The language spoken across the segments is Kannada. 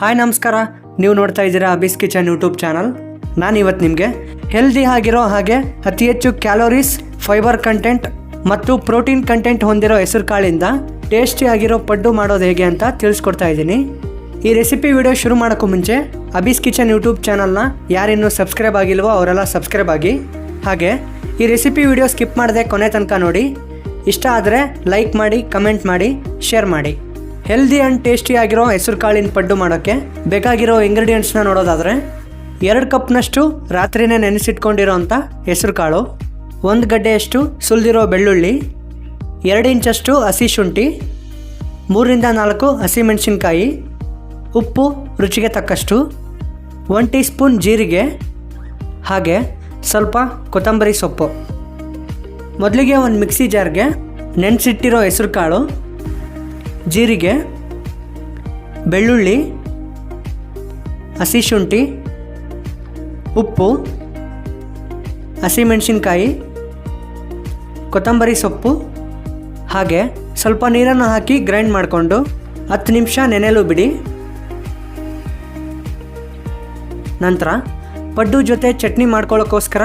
ಹಾಯ್, ನಮಸ್ಕಾರ. ನೀವು ನೋಡ್ತಾ ಇದ್ದೀರಾ ಅಬಿಸ್ ಕಿಚನ್ ಯೂಟ್ಯೂಬ್ ಚಾನಲ್ ನಾನು ಇವತ್ತು ನಿಮಗೆ ಹೆಲ್ದಿ ಆಗಿರೋ ಹಾಗೆ ಅತಿ ಹೆಚ್ಚು ಕ್ಯಾಲೋರೀಸ್ ಫೈಬರ್ ಕಂಟೆಂಟ್ ಮತ್ತು ಪ್ರೋಟೀನ್ ಕಂಟೆಂಟ್ ಹೊಂದಿರೋ ಹೆಸರು ಕಾಳಿಂದ ಟೇಸ್ಟಿ ಆಗಿರೋ ಪಡ್ಡು ಮಾಡೋದು ಹೇಗೆ ಅಂತ ತಿಳಿಸ್ಕೊಡ್ತಾ ಇದ್ದೀನಿ. ಈ ರೆಸಿಪಿ ವಿಡಿಯೋ ಶುರು ಮಾಡೋಕ್ಕೂ ಮುಂಚೆ ಅಬಿಸ್ ಕಿಚನ್ ಯೂಟ್ಯೂಬ್ ಚಾನಲ್ನ ಯಾರಿನ್ನೂ ಸಬ್ಸ್ಕ್ರೈಬ್ ಆಗಿಲ್ವೋ ಅವರೆಲ್ಲ ಸಬ್ಸ್ಕ್ರೈಬ್ ಆಗಿ. ಹಾಗೆ ಈ ರೆಸಿಪಿ ವಿಡಿಯೋ ಸ್ಕಿಪ್ ಮಾಡದೆ ಕೊನೆ ತನಕ ನೋಡಿ. ಇಷ್ಟ ಆದರೆ ಲೈಕ್ ಮಾಡಿ ಕಮೆಂಟ್ ಮಾಡಿ ಶೇರ್ ಮಾಡಿ. ಹೆಲ್ದಿ ಆ್ಯಂಡ್ ಟೇಸ್ಟಿಯಾಗಿರೋ ಹೆಸರು ಕಾಳಿನ ಪಡ್ಡು ಮಾಡೋಕ್ಕೆ ಬೇಕಾಗಿರೋ ಇಂಗ್ರೀಡಿಯೆಂಟ್ಸ್ನ ನೋಡೋದಾದರೆ ಎರಡು ಕಪ್ನಷ್ಟು ರಾತ್ರಿನೇ ನೆನೆಸಿಟ್ಕೊಂಡಿರೋ ಅಂಥ ಹೆಸರು ಕಾಳು, ಒಂದು ಗಡ್ಡೆಯಷ್ಟು ಸುಲಿದಿರೋ ಬೆಳ್ಳುಳ್ಳಿ, ಎರಡು ಇಂಚಷ್ಟು ಹಸಿ ಶುಂಠಿ ಮೂರರಿಂದ ನಾಲ್ಕು ಹಸಿಮೆಣಸಿನ್ಕಾಯಿ ಉಪ್ಪು ರುಚಿಗೆ ತಕ್ಕಷ್ಟು ಒನ್ ಟೀ ಸ್ಪೂನ್ ಜೀರಿಗೆ, ಹಾಗೆ ಸ್ವಲ್ಪ ಕೊತ್ತಂಬರಿ ಸೊಪ್ಪು. ಮೊದಲಿಗೆ ಒಂದು ಮಿಕ್ಸಿ ಜಾರ್ಗೆ ನೆನೆಸಿಟ್ಟಿರೋ ಹೆಸರು ಕಾಳು ಜೀರಿಗೆ, ಬೆಳ್ಳುಳ್ಳಿ, ಹಸಿ ಶುಂಠಿ, ಉಪ್ಪು, ಹಸಿಮೆಣಸಿನ್ಕಾಯಿ, ಕೊತ್ತಂಬರಿ ಸೊಪ್ಪು, ಹಾಗೆ ಸ್ವಲ್ಪ ನೀರನ್ನು ಹಾಕಿ ಗ್ರೈಂಡ್ ಮಾಡಿಕೊಂಡು ಹತ್ತು ನಿಮಿಷ ನೆನೆಲು ಬಿಡಿ. ನಂತರ ಪಡ್ಡು ಜೊತೆ ಚಟ್ನಿ ಮಾಡ್ಕೊಳ್ಳೋಕ್ಕೋಸ್ಕರ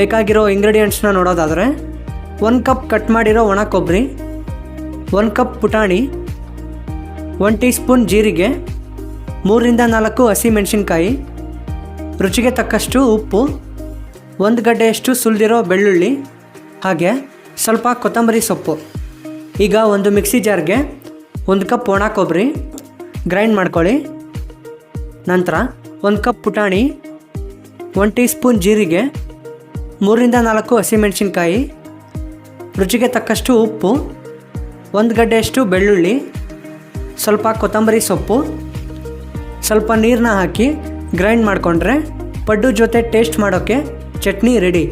ಬೇಕಾಗಿರೋ ಇಂಗ್ರೀಡಿಯೆಂಟ್ಸ್ನ ನೋಡೋದಾದರೆ, ಒಂದು ಕಪ್ ಕಟ್ ಮಾಡಿರೋ ಒಣ ಕೊಬ್ಬರಿ ಒಂದು ಕಪ್ ಪುಟಾಣಿ ಒನ್ ಟೀ ಸ್ಪೂನ್ ಜೀರಿಗೆ, ಮೂರಿಂದ ನಾಲ್ಕು ಹಸಿಮೆಣಸಿನ್ಕಾಯಿ ರುಚಿಗೆ ತಕ್ಕಷ್ಟು ಉಪ್ಪು, ಒಂದು ಗಡ್ಡೆಯಷ್ಟು ಸುಲಿದಿರೋ ಬೆಳ್ಳುಳ್ಳಿ, ಹಾಗೆ ಸ್ವಲ್ಪ ಕೊತ್ತಂಬರಿ ಸೊಪ್ಪು. ಈಗ ಒಂದು ಮಿಕ್ಸಿ ಜಾರ್ಗೆ ಒಂದು ಕಪ್ ಒಣ ಕೊಬ್ಬರಿ ಗ್ರೈಂಡ್ ಮಾಡ್ಕೊಳ್ಳಿ. ನಂತರ ಒಂದು ಕಪ್ ಪುಟಾಣಿ ಒನ್ ಟೀ ಸ್ಪೂನ್ ಜೀರಿಗೆ, ಮೂರಿಂದ ನಾಲ್ಕು ಹಸಿಮೆಣಸಿನ್ಕಾಯಿ ರುಚಿಗೆ ತಕ್ಕಷ್ಟು ಉಪ್ಪು, ಒಂದು ಗಡ್ಡೆಯಷ್ಟು ಬೆಳ್ಳುಳ್ಳಿ ಸ್ವಲ್ಪ ಕೊತ್ತಂಬರಿ ಸೊಪ್ಪು, ಸ್ವಲ್ಪ ನೀರನ್ನ ಹಾಕಿ ಗ್ರೈಂಡ್ ಮಾಡಿಕೊಂಡ್ರೆ ಪಡ್ಡು ಜೊತೆ ಟೇಸ್ಟ್ ಮಾಡೋಕ್ಕೆ ಚಟ್ನಿ ರೆಡಿ.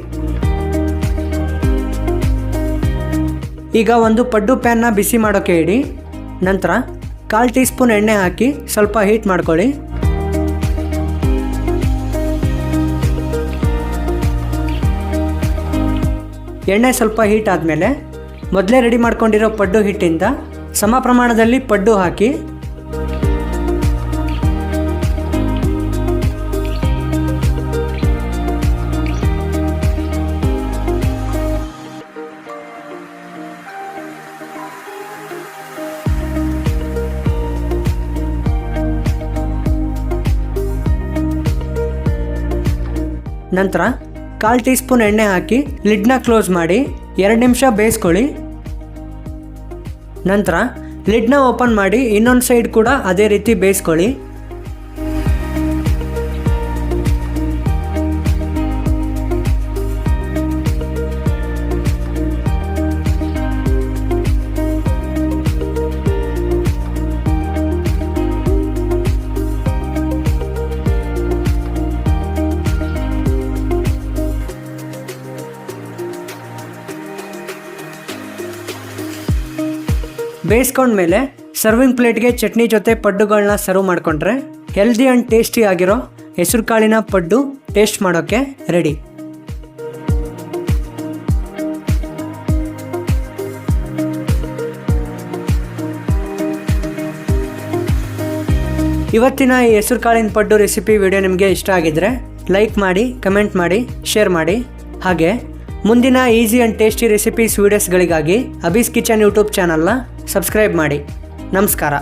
ಈಗ ಒಂದು ಪಡ್ಡು ಪ್ಯಾನ್ನ ಬಿಸಿ ಮಾಡೋಕ್ಕೆ ಇಡಿ. ನಂತರ ಕಾಲು ಟೀ ಸ್ಪೂನ್ ಎಣ್ಣೆ ಹಾಕಿ ಸ್ವಲ್ಪ ಹೀಟ್ ಮಾಡ್ಕೊಳ್ಳಿ. ಎಣ್ಣೆ ಸ್ವಲ್ಪ ಹೀಟ್ ಆದಮೇಲೆ ಮೊದಲೇ ರೆಡಿ ಮಾಡ್ಕೊಂಡಿರೋ ಪಡ್ಡು ಹಿಟ್ಟಿಂದ ಸಮ ಪ್ರಮಾಣದಲ್ಲಿ ಪಡ್ಡು ಹಾಕಿ. ನಂತರ ಕಾಲು ಟೀ ಸ್ಪೂನ್ ಎಣ್ಣೆ ಹಾಕಿ ಲಿಡ್ನ ಕ್ಲೋಸ್ ಮಾಡಿ ಎರಡು ನಿಮಿಷ ಬೇಯಿಸ್ಕೊಳ್ಳಿ. ನಂತರ ಲಿಡ್ನ ಓಪನ್ ಮಾಡಿ ಇನ್ನೊಂದು ಸೈಡ್ ಕೂಡ ಅದೇ ರೀತಿ ಬೇಯಿಸ್ಕೊಳ್ಳಿ. ಬೇಯಿಸ್ಕೊಂಡ್ಮೇಲೆ ಸರ್ವಿಂಗ್ ಪ್ಲೇಟ್ಗೆ ಚಟ್ನಿ ಜೊತೆ ಪಡ್ಡುಗಳನ್ನ ಸರ್ವ್ ಮಾಡಿಕೊಂಡ್ರೆ ಹೆಲ್ದಿ ಆ್ಯಂಡ್ ಟೇಸ್ಟಿ ಆಗಿರೋ ಹೆಸರು ಕಾಳಿನ ಪಡ್ಡು ಟೇಸ್ಟ್ ಮಾಡೋಕ್ಕೆ ರೆಡಿ ಇವತ್ತಿನ ಈ ಹೆಸರು ಕಾಳಿನ ಪಡ್ಡು ರೆಸಿಪಿ ವಿಡಿಯೋ ನಿಮಗೆ ಇಷ್ಟ ಆಗಿದ್ರೆ ಲೈಕ್ ಮಾಡಿ ಕಮೆಂಟ್ ಮಾಡಿ ಶೇರ್ ಮಾಡಿ. ಹಾಗೆ ಮುಂದಿನ ಈಸಿ ಆ್ಯಂಡ್ ಟೇಸ್ಟಿ ರೆಸಿಪೀಸ್ ವೀಡಿಯೋಸ್ಗಳಿಗಾಗಿ ಅಬೀಸ್ ಕಿಚನ್ ಯೂಟ್ಯೂಬ್ ಚಾನಲ್ನ ಸಬ್ಸ್ಕ್ರೈಬ್ ಮಾಡಿ. ನಮಸ್ಕಾರ.